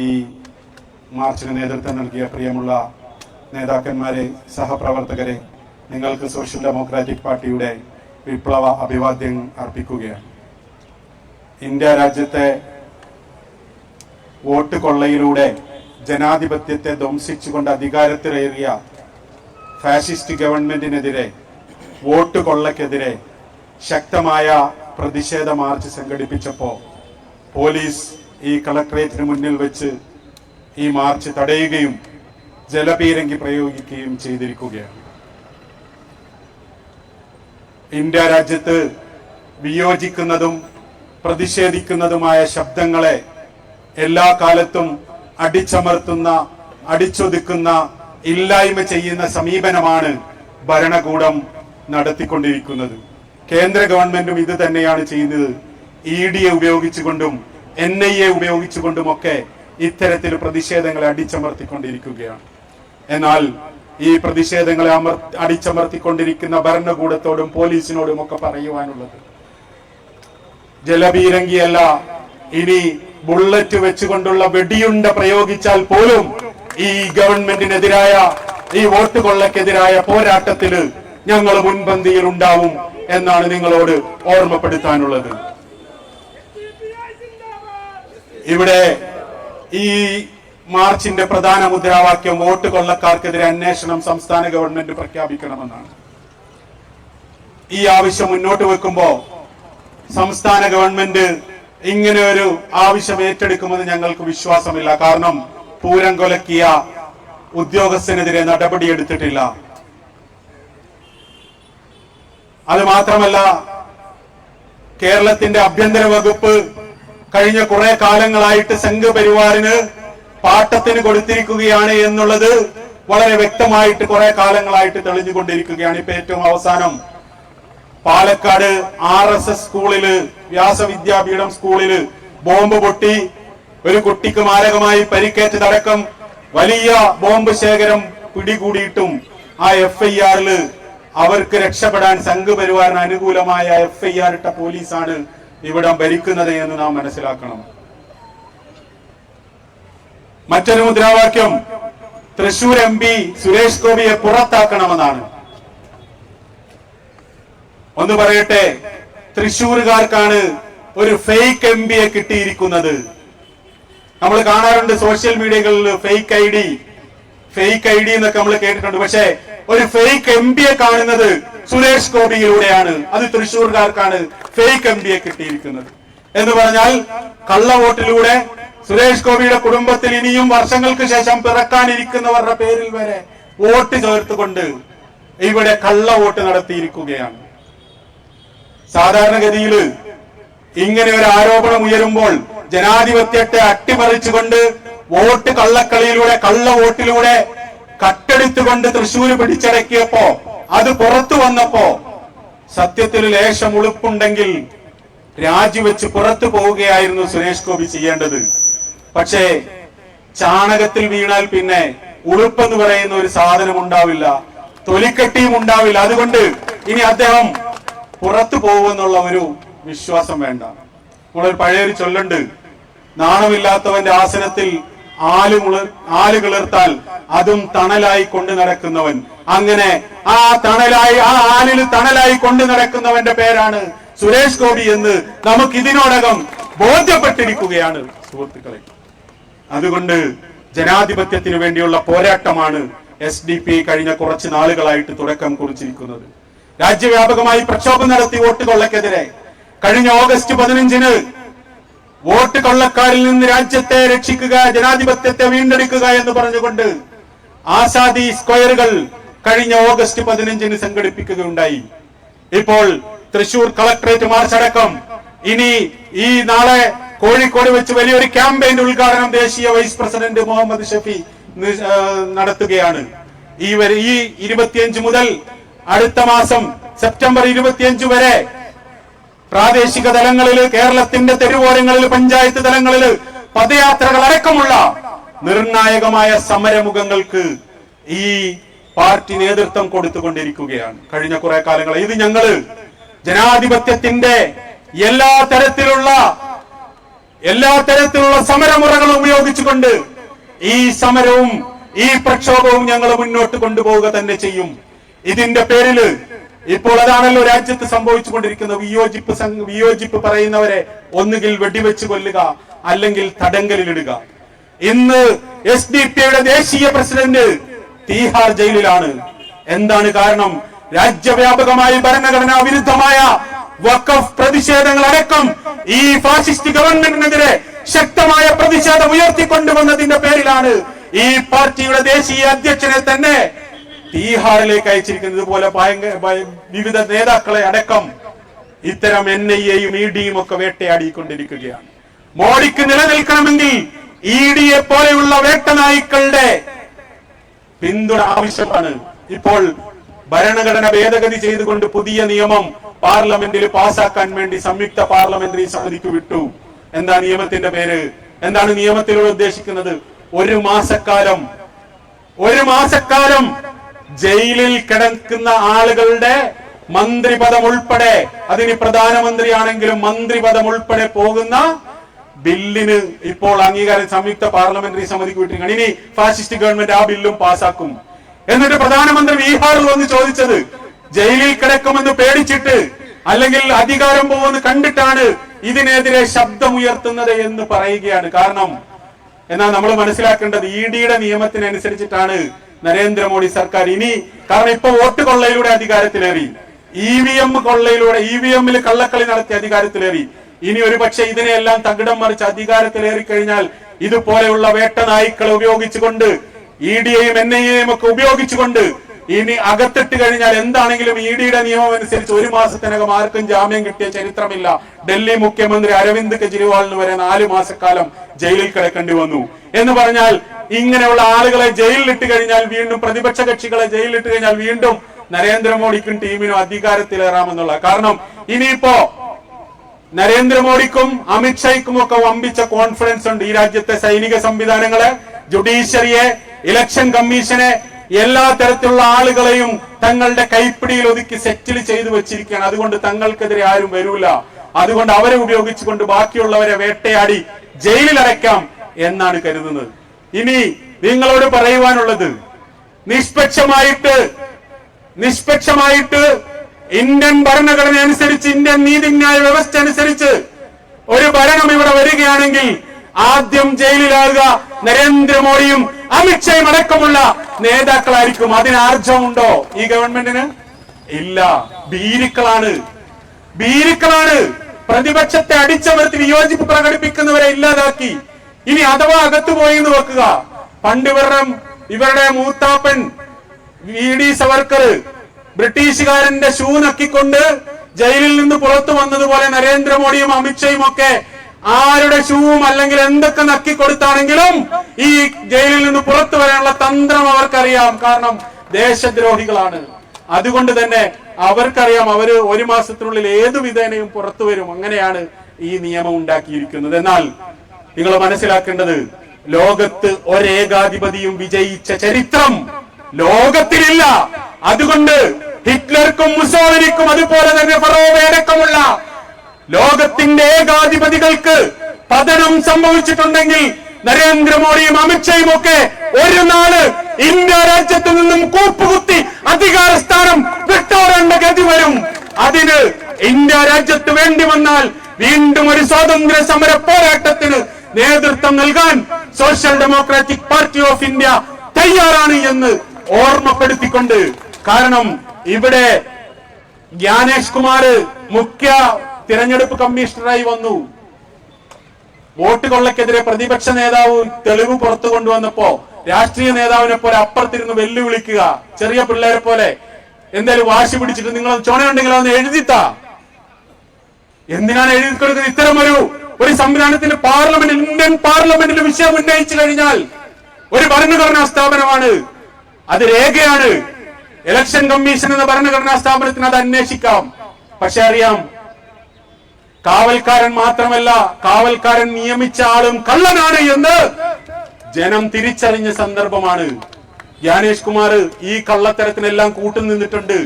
ഈ മാർച്ചിന് നേതൃത്വം നൽകിയ പ്രിയമുള്ള നേതാക്കന്മാരെ സഹപ്രവർത്തകരെ നിങ്ങൾക്ക് സോഷ്യൽ ഡെമോക്രാറ്റിക് പാർട്ടിയുടെ വിപ്ലവ അഭിവാദ്യം അർപ്പിക്കുകയാണ്. ഇന്ത്യ രാജ്യത്തെ വോട്ട് കൊള്ളയിലൂടെ ജനാധിപത്യത്തെ ധ്വംസിച്ചുകൊണ്ട് അധികാരത്തിലേറിയ ഫാസിസ്റ്റ് ഗവൺമെന്റിനെതിരെ വോട്ട് കൊള്ളക്കെതിരെ ശക്തമായ പ്രതിഷേധ മാർച്ച് സംഘടിപ്പിച്ചപ്പോൾ പോലീസ് ഈ കളക്ട്രേറ്റിന് മുന്നിൽ വെച്ച് ഈ മാർച്ച് തടയുകയും ജലപീരങ്കി പ്രയോഗിക്കുകയും ചെയ്തിരിക്കുകയാണ്. ഇന്ത്യ രാജ്യത്ത് വിയോജിക്കുന്നതും പ്രതിഷേധിക്കുന്നതുമായ ശബ്ദങ്ങളെ എല്ലാ കാലത്തും അടിച്ചമർത്തുന്ന അടിച്ചൊതുക്കുന്ന ഇല്ലായ്മ ചെയ്യുന്ന സമീപനമാണ് ഭരണകൂടം നടത്തിക്കൊണ്ടിരിക്കുന്നത്. കേന്ദ്ര ഗവൺമെന്റും ഇത് തന്നെയാണ് ചെയ്യുന്നത്. ഇ ഡിയെ ഉപയോഗിച്ചുകൊണ്ടും എൻ ഐ എ ഉപയോഗിച്ചുകൊണ്ടുമൊക്കെ ഇത്തരത്തിൽ പ്രതിഷേധങ്ങളെ അടിച്ചമർത്തിക്കൊണ്ടിരിക്കുകയാണ്. എന്നാൽ ഈ പ്രതിഷേധങ്ങളെ അമർ അടിച്ചമർത്തിക്കൊണ്ടിരിക്കുന്ന ഭരണകൂടത്തോടും പോലീസിനോടും ഒക്കെ പറയുവാനുള്ളത്. ജലപീരങ്കിയല്ല ഇനി ബുള്ളറ്റ് വെച്ചുകൊണ്ടുള്ള വെടിയുണ്ട പ്രയോഗിച്ചാൽ പോലും ഈ ഗവൺമെന്റിനെതിരായ ഈ വോട്ട് കൊള്ളക്കെതിരായ പോരാട്ടത്തിൽ ഞങ്ങൾ മുൻപന്തിയിൽ ഉണ്ടാവും എന്നാണ് നിങ്ങളോട് ഓർമ്മപ്പെടുത്താനുള്ളത്. ഇവിടെ ഈ മാർച്ചിന്റെ പ്രധാന മുദ്രാവാക്യം വോട്ട് കൊള്ളക്കാർക്കെതിരെ അന്വേഷണം സംസ്ഥാന ഗവൺമെന്റ് പ്രഖ്യാപിക്കണമെന്നാണ്. ഈ ആവശ്യം മുന്നോട്ട് വെക്കുമ്പോൾ സംസ്ഥാന ഗവൺമെന്റ് ഇങ്ങനെ ഒരു ആവശ്യം ഏറ്റെടുക്കുമെന്ന് ഞങ്ങൾക്ക് വിശ്വാസമില്ല. കാരണം പൂരം കൊലക്കിയ ഉദ്യോഗസ്ഥനെതിരെ നടപടിയെടുത്തിട്ടില്ല അത് മാത്രമല്ല കേരളത്തിന്റെ ആഭ്യന്തര വകുപ്പ് കഴിഞ്ഞ കുറെ കാലങ്ങളായിട്ട് സംഘപരിവാറിന് പാട്ടത്തിന് കൊടുത്തിരിക്കുകയാണ് എന്നുള്ളത് വളരെ വ്യക്തമായിട്ട് കുറെ കാലങ്ങളായിട്ട് തെളിഞ്ഞുകൊണ്ടിരിക്കുകയാണ് ഇപ്പൊ ഏറ്റവും അവസാനം. പാലക്കാട് ആർ എസ് എസ് സ്കൂളിൽ വ്യാസവിദ്യാപീഠം സ്കൂളിൽ ബോംബ് പൊട്ടി. ഒരു കുട്ടിക്ക് മാരകമായി പരിക്കേറ്റതടക്കം വലിയ ബോംബ് ശേഖരം പിടികൂടിയിട്ടും ആ എഫ് ഐ ആറിൽ അവർക്ക് രക്ഷപ്പെടാൻ സംഘപരിവാറിന് അനുകൂലമായ എഫ് ഐ ആർ ഇട്ട പോലീസാണ് ഇവിടം ഭരിക്കുന്നത് എന്ന് നാം മനസ്സിലാക്കണം. മറ്റൊരു മുദ്രാവാക്യം തൃശൂർ എം പി സുരേഷ് ഗോപിയെ പുറത്താക്കണമെന്നാണ്. ഒന്ന് പറയട്ടെ തൃശൂരുകാർക്കാണ് ഒരു ഫേക്ക് എം പിയെ കിട്ടിയിരിക്കുന്നത്. നമ്മൾ കാണാറുണ്ട് സോഷ്യൽ മീഡിയകളിൽ fake I D fake I D എന്നൊക്കെ നമ്മൾ കേട്ടിട്ടുണ്ട്. പക്ഷേ ഒരു ഫേക്ക് എം പിയെ കാണുന്നത് സുരേഷ് ഗോപിയിലൂടെയാണ്. അത് തൃശൂർകാർക്കാണ്. ഫേക്ക് എം പിയെ കിട്ടിയിരിക്കുന്നത്. എന്ന് പറഞ്ഞാൽ കള്ള വോട്ടിലൂടെ സുരേഷ് ഗോപിയുടെ കുടുംബത്തിൽ ഇനിയും വർഷങ്ങൾക്ക് ശേഷം പിറക്കാനിരിക്കുന്നവരുടെ പേരിൽ വരെ വോട്ട് ചേർത്തുകൊണ്ട് ഇവിടെ കള്ള വോട്ട് നടത്തിയിരിക്കുകയാണ്. സാധാരണഗതിയിൽ ഇങ്ങനെ ഒരു ആരോപണം ഉയരുമ്പോൾ ജനാധിപത്യത്തെ അട്ടിമറിച്ചുകൊണ്ട് വോട്ട് കള്ളക്കളിയിലൂടെ കള്ള വോട്ടിലൂടെ കട്ടെടുത്തുകൊണ്ട് തൃശ്ശൂര് പിടിച്ചടക്കിയപ്പോ അത് പുറത്തു വന്നപ്പോ സത്യത്തിൽ ലേശം ഉളുപ്പുണ്ടെങ്കിൽ രാജിവെച്ച് പുറത്തു പോവുകയായിരുന്നു സുരേഷ് ഗോപി ചെയ്യേണ്ടത്. പക്ഷേ ചാണകത്തിൽ വീണാൽ പിന്നെ ഉളുപ്പെന്ന് പറയുന്ന ഒരു സാധനം ഉണ്ടാവില്ല. തൊലിക്കട്ടിയും ഉണ്ടാവില്ല. അതുകൊണ്ട് ഇനി അദ്ദേഹം പുറത്തു പോകുമെന്നുള്ള ഒരു വിശ്വാസം വേണ്ട. നമ്മളൊരു പഴയൊരു ചൊല്ലുണ്ട്. നാണമില്ലാത്തവന്റെ ആസനത്തിൽ ആൽ മുള- ആൽ കിളിർത്താൽ അതും തണലായി കൊണ്ടു നടക്കുന്നവൻ. അങ്ങനെ ആ തണലായി ആ ആലിൽ തണലായി കൊണ്ടു നടക്കുന്നവന്റെ പേരാണ് സുരേഷ് ഗോപി എന്ന് നമുക്ക് ഇതിനോടകം ബോധ്യപ്പെട്ടിരിക്കുകയാണ് സുഹൃത്തുക്കളെ. അതുകൊണ്ട് ജനാധിപത്യത്തിന് വേണ്ടിയുള്ള പോരാട്ടമാണ് എസ് ഡി പി കഴിഞ്ഞ കുറച്ച് നാളുകളായിട്ട് തുടക്കം കുറിച്ചിരിക്കുന്നത്. രാജ്യവ്യാപകമായി പ്രക്ഷോഭം നടത്തി വോട്ട് കൊള്ളക്കെതിരെ കഴിഞ്ഞ ഓഗസ്റ്റ് പതിനഞ്ചിന് വോട്ട് കൊള്ളക്കാരിൽ നിന്ന് രാജ്യത്തെ രക്ഷിക്കുക ജനാധിപത്യത്തെ വീണ്ടെടുക്കുക എന്ന് പറഞ്ഞുകൊണ്ട് ആസാദി സ്ക്വയറുകൾ കഴിഞ്ഞ ഓഗസ്റ്റ് പതിനഞ്ചിന് സംഘടിപ്പിക്കുകയുണ്ടായി. ഇപ്പോൾ തൃശൂർ കളക്ടറേറ്റ് മാർച്ച് അടക്കം ഇനി ഈ നാളെ കോഴിക്കോട് വെച്ച് വലിയൊരു ക്യാമ്പയിന്റെ ഉദ്ഘാടനം ദേശീയ വൈസ് പ്രസിഡന്റ് മുഹമ്മദ് ഷഫി നടത്തുകയാണ്. ഈ വരെ ഈ ഇരുപത്തിയഞ്ച് മുതൽ അടുത്ത മാസം സെപ്റ്റംബർ ഇരുപത്തിയഞ്ച് വരെ പ്രാദേശിക തലങ്ങളിൽ കേരളത്തിന്റെ തെരുവോരങ്ങളിൽ പഞ്ചായത്ത് തലങ്ങളിൽ പദയാത്രകൾ അടക്കമുള്ള നിർണായകമായ സമരമുഖങ്ങൾക്ക് ഈ പാർട്ടി നേതൃത്വം കൊടുത്തുകൊണ്ടിരിക്കുകയാണ്. കഴിഞ്ഞ കുറെ കാലങ്ങൾ ഇത് ഞങ്ങൾ ജനാധിപത്യത്തിന്റെ എല്ലാ തരത്തിലുള്ള എല്ലാ തരത്തിലുള്ള സമരമുറകളും ഉപയോഗിച്ചുകൊണ്ട് ഈ സമരവും ഈ പ്രക്ഷോഭവും ഞങ്ങൾ മുന്നോട്ട് കൊണ്ടുപോവുക തന്നെ ചെയ്യും. ഇതിന്റെ പേരിൽ ഇപ്പോൾ അതാണല്ലോ രാജ്യത്ത് സംഭവിച്ചുകൊണ്ടിരിക്കുന്ന വിയോജിപ്പ് വിയോജിപ്പ് പറയുന്നവരെ ഒന്നുകിൽ വെടിവെച്ച് കൊല്ലുക അല്ലെങ്കിൽ തടങ്കലിലിടുക. ഇന്ന് എസ് ഡി പിയുടെ ദേശീയ പ്രസിഡന്റ് തീഹാർ ജയിലിലാണ്. എന്താണ് കാരണം? രാജ്യവ്യാപകമായി ഭരണഘടനാ വിരുദ്ധമായ വക്കഫ് പ്രതിഷേധങ്ങൾ അടക്കം ഈ ഫാസിസ്റ്റ് ഗവൺമെന്റിനെതിരെ ശക്തമായ പ്രതിഷേധം ഉയർത്തിക്കൊണ്ടുവന്നതിന്റെ പേരിലാണ് ഈ പാർട്ടിയുടെ ദേശീയ അധ്യക്ഷനെ തന്നെ തീഹാറിലേക്ക് അയച്ചിരിക്കുന്നത് പോലെ വിവിധ നേതാക്കളെ അടക്കം ഇത്തരം എൻ ഐ എയും ഇ ഡിയും ഒക്കെ വേട്ടയാടിക്കൊണ്ടിരിക്കുകയാണ്. മോഡിക്ക് നിലനിൽക്കണമെങ്കിൽ ഇ ഡിയെ പോലെയുള്ള വേട്ടനായ്ക്കളുടെ പിന്തുണ ആവശ്യമാണ്. ഇപ്പോൾ ഭരണഘടന ഭേദഗതി ചെയ്തുകൊണ്ട് പുതിയ നിയമം പാർലമെന്റിൽ പാസാക്കാൻ വേണ്ടി സംയുക്ത പാർലമെന്ററി സമിതിക്ക് വിട്ടു. എന്താ നിയമത്തിന്റെ പേര്? എന്താണ് നിയമത്തിലൂടെ ഉദ്ദേശിക്കുന്നത്? ഒരു മാസക്കാലം. ഒരു മാസക്കാലം ജയിലിൽ കിടക്കുന്ന ആളുകളുടെ മന്ത്രിപദം ഉൾപ്പെടെ അതിന് പ്രധാനമന്ത്രിയാണെങ്കിലും മന്ത്രിപദം ഉൾപ്പെടെ പോകുന്ന ബില്ലിന് ഇപ്പോൾ അംഗീകാരം സംയുക്ത പാർലമെന്ററി സമിതിക്ക് വിട്ടിരിക്കണം ഇനി ഫാസിസ്റ്റ് ഗവൺമെന്റ് ആ ബില്ലും പാസാക്കും. എന്നിട്ട് പ്രധാനമന്ത്രി ബീഹാറിൽ വന്ന് ചോദിച്ചത് ജയിലിൽ കിടക്കുമെന്ന് പേടിച്ചിട്ട് അല്ലെങ്കിൽ അധികാരം പോകുമെന്ന് കണ്ടിട്ടാണ് ഇതിനെതിരെ ശബ്ദമുയർത്തുന്നത് എന്ന് പറയുകയാണ് കാരണം. എന്നാൽ നമ്മൾ മനസ്സിലാക്കേണ്ടത് ഇ ഡിയുടെ നിയമത്തിനനുസരിച്ചിട്ടാണ് നരേന്ദ്രമോദി സർക്കാർ ഇനി കാരണം ഇപ്പൊ വോട്ട് കൊള്ളയിലൂടെ അധികാരത്തിലേറി. ഇ വി എം കൊള്ളയിലൂടെ ഇ വി എമ്മിൽ കള്ളക്കളി നടത്തി അധികാരത്തിലേറി. ഇനി ഒരു പക്ഷെ ഇതിനെയെല്ലാം തകിടം മറിച്ച് അധികാരത്തിലേറി കഴിഞ്ഞാൽ ഇതുപോലെയുള്ള വേട്ടനായ്ക്കളെ ഉപയോഗിച്ചുകൊണ്ട് ഇ ഡിയെയും എൻ ഐ എയും ഒക്കെ ഉപയോഗിച്ചുകൊണ്ട് ഇനി അകത്തിട്ട് കഴിഞ്ഞാൽ എന്താണെങ്കിലും ഇ ഡിയുടെ നിയമം അനുസരിച്ച് ഒരു മാസത്തിനകം ആർക്കും ജാമ്യം കിട്ടിയ ചരിത്രമില്ല. ഡൽഹി മുഖ്യമന്ത്രി അരവിന്ദ് കെജ്രിവാളിന് വരെ നാല് മാസക്കാലം ജയിലിൽ കിടക്കേണ്ടി വന്നു. എന്ന് പറഞ്ഞാൽ ഇങ്ങനെയുള്ള ആളുകളെ ജയിലിലിട്ട് കഴിഞ്ഞാൽ വീണ്ടും പ്രതിപക്ഷ കക്ഷികളെ ജയിലിലിട്ട് കഴിഞ്ഞാൽ വീണ്ടും നരേന്ദ്രമോദിക്കും ടീമിനും അധികാരത്തിലേറാമെന്നുള്ള കാരണം ഇനിയിപ്പോ നരേന്ദ്രമോദിക്കും അമിത്ഷായ്ക്കും ഒക്കെ വമ്പിച്ച കോൺഫിഡൻസ് ഉണ്ട് ഈ രാജ്യത്തെ സൈനിക സംവിധാനങ്ങളെ ജുഡീഷ്യറിയെ ഇലക്ഷൻ കമ്മീഷനെ എല്ലാ തരത്തിലുള്ള ആളുകളെയും തങ്ങളുടെ കൈപ്പിടിയിൽ ഒതുക്കി സെറ്റിൽ ചെയ്തു വെച്ചിരിക്കുകയാണ്. അതുകൊണ്ട് തങ്ങൾക്കെതിരെ ആരും വരൂല. അതുകൊണ്ട് അവരെ ഉപയോഗിച്ചുകൊണ്ട് ബാക്കിയുള്ളവരെ വേട്ടയാടി ജയിലിൽ അടയ്ക്കാം എന്നാണ് കരുതുന്നത്. ഇനി നിങ്ങളോട് പറയുവാനുള്ളത് നിഷ്പക്ഷമായിട്ട് നിഷ്പക്ഷമായിട്ട് ഇന്ത്യൻ ഭരണഘടന അനുസരിച്ച് ഇന്ത്യൻ നീതിന്യായ വ്യവസ്ഥ അനുസരിച്ച് ഒരു ഭരണം ഇവിടെ വരികയാണെങ്കിൽ ആദ്യം ജയിലിലാകുക നരേന്ദ്രമോദിയും അമിത്ഷായും അടക്കമുള്ള നേതാക്കളായിരിക്കും. അതിന് ആർജമുണ്ടോ ഈ ഗവൺമെന്റിന്? ഇല്ല. ഭീരുക്കളാണ്. ഭീരുക്കളാണ്. പ്രതിപക്ഷത്തെ അടിച്ചമർത്തി വിയോജിപ്പ് പ്രകടിപ്പിക്കുന്നവരെ ഇല്ലാതാക്കി. ഇനി അഥവാ അകത്തു പോയി എന്ന് വെക്കുക. പണ്ട് ഇവരുടെ ഇവരുടെ മൂത്താപ്പൻ വി ഡി സവർക്കർ ബ്രിട്ടീഷുകാരന്റെ ഷൂ നക്കിക്കൊണ്ട് ജയിലിൽ നിന്ന് പുറത്തു വന്നതുപോലെ നരേന്ദ്രമോദിയും അമിത്ഷയും ഒക്കെ ആരുടെ ഷൂവും അല്ലെങ്കിൽ എന്തൊക്കെ നക്കിക്കൊടുത്താണെങ്കിലും ഈ ജയിലിൽ നിന്ന് പുറത്തു വരാനുള്ള തന്ത്രം അവർക്കറിയാം. കാരണം ദേശദ്രോഹികളാണ്. അതുകൊണ്ട് തന്നെ അവർക്കറിയാം അവർ ഒരു മാസത്തിനുള്ളിൽ ഏതു വിധേനയും പുറത്തു വരും. അങ്ങനെയാണ് ഈ നിയമം ഉണ്ടാക്കിയിരിക്കുന്നത്. എന്നാൽ നിങ്ങൾ മനസ്സിലാക്കേണ്ടത് ലോകത്ത് ഒരേകാധിപതിയും വിജയിച്ച ചരിത്രം ലോകത്തിലില്ല. അതുകൊണ്ട് ഹിറ്റ്ലർക്കും മുസോളിനിക്കും അതുപോലെ തന്നെ ഫറോവയടക്കമുള്ള ലോകത്തിന്റെ ഏകാധിപതികൾക്ക് പതനം സംഭവിച്ചിട്ടുണ്ടെങ്കിൽ നരേന്ദ്രമോദിയും അമിത്ഷയും ഒക്കെ ഒരു നാൾ ഇന്ത്യ രാജ്യത്ത് നിന്നും കൂപ്പുകുത്തി അധികാര സ്ഥാനം വിട്ടോടേണ്ട ഗതി വരും. അതിന് ഇന്ത്യ രാജ്യത്ത് വേണ്ടി വന്നാൽ വീണ്ടും ഒരു സ്വാതന്ത്ര്യ സമര പോരാട്ടത്തിന് നേതൃത്വം നൽകാൻ Social Democratic Party of India തയ്യാറാണ് എന്ന് ഓർമ്മപ്പെടുത്തിക്കൊണ്ട് കാരണം ഇവിടെ ജ്ഞാനേഷ് കുമാർ മുഖ്യ തിരഞ്ഞെടുപ്പ് കമ്മീഷണറായി വന്നു. വോട്ട് കൊള്ളക്കെതിരെ പ്രതിപക്ഷ നേതാവ് തെളിവ് പുറത്തു കൊണ്ടുവന്നപ്പോ രാഷ്ട്രീയ നേതാവിനെ പോലെ അപ്പുറത്തിരുന്ന് വെല്ലുവിളിക്കുക ചെറിയ പിള്ളേരെ പോലെ. എന്തായാലും വാശി പിടിച്ചിട്ട് നിങ്ങൾ ചുണയുണ്ടെങ്കിൽ അതൊന്ന് എഴുതിത്താ. എന്തിനാണ് എഴുതി കൊടുക്കുന്നത്? ഇത്തരം ഒരു ഒരു സംവിധാനത്തിൽ പാർലമെന്റിൽ ഇന്ത്യൻ പാർലമെന്റിൽ വിഷയം ഉന്നയിച്ചു കഴിഞ്ഞാൽ ഒരു ഭരണഘടനാ സ്ഥാപനമാണ്. അത് രേഖയാണ്. ഇലക്ഷൻ കമ്മീഷൻ എന്ന ഭരണഘടനാ സ്ഥാപനത്തിന് അത് അന്വേഷിക്കാം. പക്ഷെ അറിയാം കാവൽക്കാരൻ മാത്രമല്ല കാവൽക്കാരൻ നിയമിച്ച ആളും കള്ളനാണ് എന്ന് ജനം തിരിച്ചറിഞ്ഞ സന്ദർഭമാണ്. ജ്ഞാനേഷ് കുമാർ ഈ കള്ളത്തരത്തിനെല്ലാം കൂട്ടുനിന്നിട്ടുണ്ട്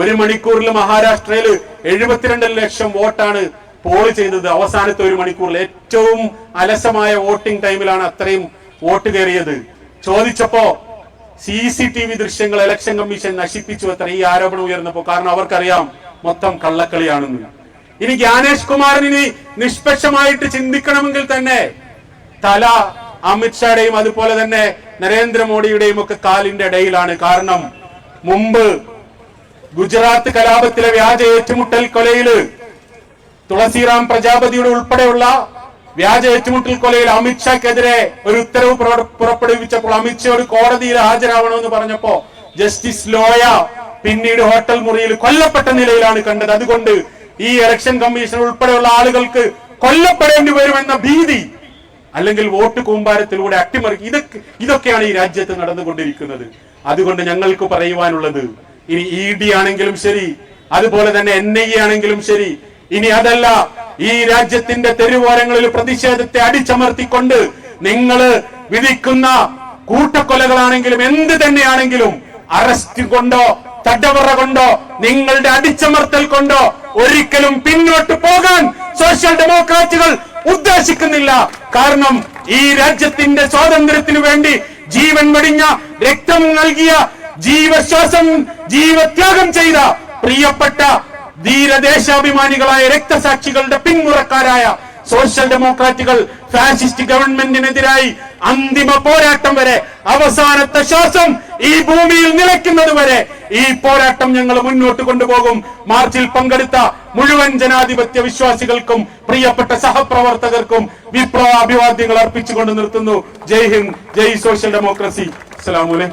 ഒരു മണിക്കൂറിൽ മഹാരാഷ്ട്രയിൽ എഴുപത്തിരണ്ട് ലക്ഷം വോട്ടാണ് പോൾ ചെയ്തത്. അവസാനത്തെ ഒരു മണിക്കൂറിൽ ഏറ്റവും അലസമായ വോട്ടിംഗ് ടൈമിലാണ് അത്രയും വോട്ട് കയറിയത്. ചോദിച്ചപ്പോ സി സി ടി വി ദൃശ്യങ്ങൾ ഇലക്ഷൻ കമ്മീഷൻ നശിപ്പിച്ചു അത്ര ഈ ആരോപണം ഉയർന്നപ്പോ. കാരണം അവർക്കറിയാം മൊത്തം കള്ളക്കളിയാണെന്ന്. ഇനി ജ്ഞാനേഷ് കുമാറിന് നിഷ്പക്ഷമായിട്ട് ചിന്തിക്കണമെങ്കിൽ തന്നെ തല അമിത്ഷായുടെയും അതുപോലെ തന്നെ നരേന്ദ്രമോദിയുടെയും ഒക്കെ കാലിന്റെ ഇടയിലാണ്. കാരണം മുമ്പ് ഗുജറാത്ത് കലാപത്തിലെ വ്യാജ ഏറ്റുമുട്ടൽ കൊലയിൽ തുളസിറാം പ്രജാപതിയുടെ ഉൾപ്പെടെയുള്ള വ്യാജ ഏറ്റുമുട്ടൽ കൊലയിൽ അമിത്ഷാക്കെതിരെ ഒരു ഉത്തരവ് പുറപ്പെടുവിച്ചപ്പോൾ പുറപ്പെടുവിച്ചപ്പോൾ അമിത്ഷയോട് കോടതിയിൽ ഹാജരാവണമെന്ന് പറഞ്ഞപ്പോ ജസ്റ്റിസ് ലോയ പിന്നീട് ഹോട്ടൽ മുറിയിൽ കൊല്ലപ്പെട്ട നിലയിലാണ് കണ്ടത്. അതുകൊണ്ട് ഈ ഇലക്ഷൻ കമ്മീഷൻ ഉൾപ്പെടെയുള്ള ആളുകൾക്ക് കൊല്ലപ്പെടേണ്ടി വരുമെന്ന ഭീതി അല്ലെങ്കിൽ വോട്ട് കൂമ്പാരത്തിലൂടെ അട്ടിമറി ഇതൊക്കെ ഇതൊക്കെയാണ് ഈ രാജ്യത്ത് നടന്നുകൊണ്ടിരിക്കുന്നത്. അതുകൊണ്ട് ഞങ്ങൾക്ക് പറയുവാനുള്ളത് ഇനി ഇ ഡി ആണെങ്കിലും ശരി അതുപോലെ തന്നെ എൻ ഐ ആണെങ്കിലും ശരി ഇനി അതല്ല ഈ രാജ്യത്തിന്റെ തെരുവോരങ്ങളിൽ പ്രതിഷേധത്തെ അടിച്ചമർത്തിക്കൊണ്ട് നിങ്ങൾ വിധിക്കുന്ന കൂട്ടക്കൊലകളാണെങ്കിലും എന്ത് തന്നെയാണെങ്കിലും അറസ്റ്റ് കൊണ്ടോ തടവറ കൊണ്ടോ നിങ്ങളുടെ അടിച്ചമർത്തൽ കൊണ്ടോ ഒരിക്കലും പിന്നോട്ട് പോകാൻ സോഷ്യൽ ഡെമോക്രാറ്റുകൾ ഉദ്ദേശിക്കുന്നില്ല. കാരണം ഈ രാജ്യത്തിന്റെ സ്വാതന്ത്ര്യത്തിനു വേണ്ടി ജീവൻ വെടിഞ്ഞ രക്തം നൽകിയ ജീവശ്വാസം ജീവത്യാഗം ചെയ്ത പ്രിയപ്പെട്ട ധീരദേശാഭിമാനികളായ രക്തസാക്ഷികളുടെ പിന്മുറക്കാരായ സോഷ്യൽ ഡെമോക്രാറ്റുകൾ ഫാസിസ്റ്റ് ഗവൺമെന്റിനെതിരായി അന്തിമ പോരാട്ടം വരെ അവസാനത്തെ ശ്വാസം ഈ ഭൂമിയിൽ നിലയ്ക്കുന്നത് വരെ ഈ പോരാട്ടം ഞങ്ങൾ മുന്നോട്ട് കൊണ്ടുപോകും. മാർച്ചിൽ പങ്കെടുത്ത മുഴുവൻ ജനാധിപത്യ വിശ്വാസികൾക്കും പ്രിയപ്പെട്ട സഹപ്രവർത്തകർക്കും വിപ്ലവ അഭിവാദ്യങ്ങൾ അർപ്പിച്ചുകൊണ്ട് നിർത്തുന്നു. ജയ് ഹിന്ദ് ജയ് സോഷ്യൽ ഡെമോക്രസി അസ്സലാമു അലൈക്കും.